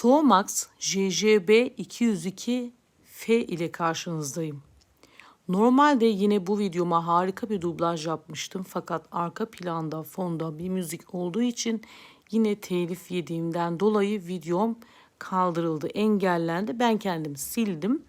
Tomax JJB 202 F ile karşınızdayım. Normalde yine bu videoma harika bir dublaj yapmıştım fakat arka planda fonda bir müzik olduğu için yine telif yediğimden dolayı videom kaldırıldı, engellendi. Ben kendim sildim.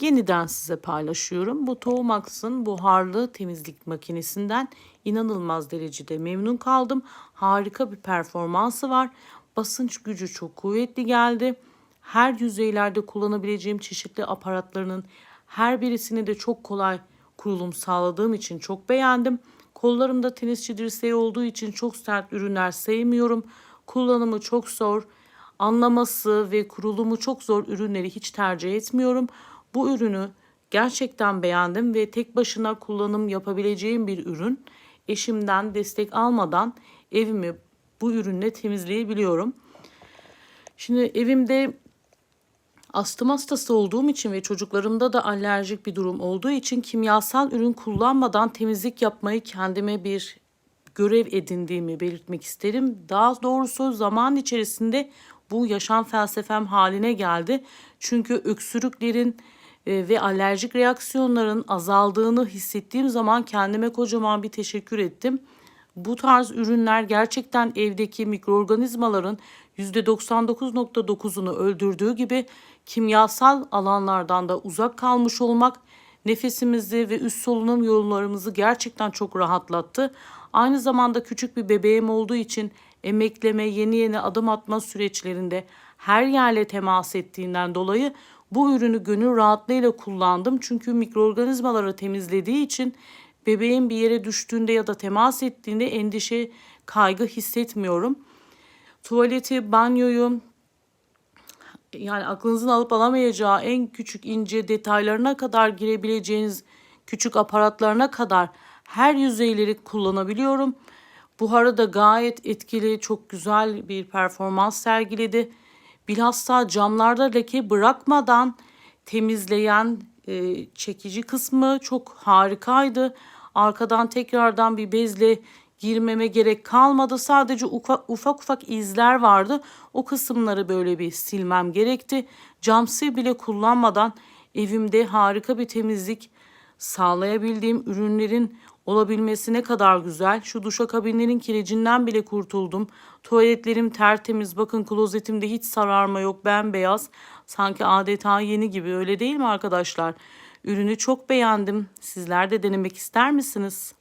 Yeniden size paylaşıyorum. Bu Tomax'ın buharlı temizlik makinesinden inanılmaz derecede memnun kaldım. Harika bir performansı var. Basınç gücü çok kuvvetli geldi. Her yüzeylerde kullanabileceğim çeşitli aparatlarının her birisini de çok kolay kurulum sağladığım için çok beğendim. Kollarımda tenisçi dirseği olduğu için çok sert ürünler sevmiyorum. Kullanımı çok zor. Anlaması ve kurulumu çok zor ürünleri hiç tercih etmiyorum. Bu ürünü gerçekten beğendim ve tek başına kullanım yapabileceğim bir ürün. Eşimden destek almadan evimi bu ürünle temizleyebiliyorum. Şimdi evimde astım hastası olduğum için ve çocuklarımda da alerjik bir durum olduğu için kimyasal ürün kullanmadan temizlik yapmayı kendime bir görev edindiğimi belirtmek isterim. Daha doğrusu zaman içerisinde bu yaşam felsefem haline geldi. Çünkü öksürüklerin e, ve alerjik reaksiyonların azaldığını hissettiğim zaman kendime kocaman bir teşekkür ettim. Bu tarz ürünler gerçekten evdeki mikroorganizmaların %99.9'unu öldürdüğü gibi kimyasal alanlardan da uzak kalmış olmak nefesimizi ve üst solunum yollarımızı gerçekten çok rahatlattı. Aynı zamanda küçük bir bebeğim olduğu için emekleme, yeni yeni adım atma süreçlerinde her yerle temas ettiğinden dolayı bu ürünü gönül rahatlığıyla kullandım. Çünkü mikroorganizmaları temizlediği için bebeğin bir yere düştüğünde ya da temas ettiğinde endişe, kaygı hissetmiyorum. Tuvaleti, banyoyu yani aklınızın alıp alamayacağı en küçük ince detaylarına kadar girebileceğiniz küçük aparatlarına kadar her yüzeyleri kullanabiliyorum. Buharı da gayet etkili, çok güzel bir performans sergiledi. Bilhassa camlarda leke bırakmadan temizleyen e, çekici kısmı çok harikaydı. Arkadan tekrardan bir bezle girmeme gerek kalmadı. Sadece ufak ufak, ufak izler vardı. O kısımları böyle bir silmem gerekti. Cam sil bile kullanmadan evimde harika bir temizlik sağlayabildiğim ürünlerin olabilmesi ne kadar güzel. Şu duşakabinlerin kiricinden bile kurtuldum. Tuvaletlerim tertemiz. Bakın klozetimde hiç sararma yok. Bembeyaz. Sanki adeta yeni gibi öyle değil mi arkadaşlar? Ürünü çok beğendim. Sizler de denemek ister misiniz?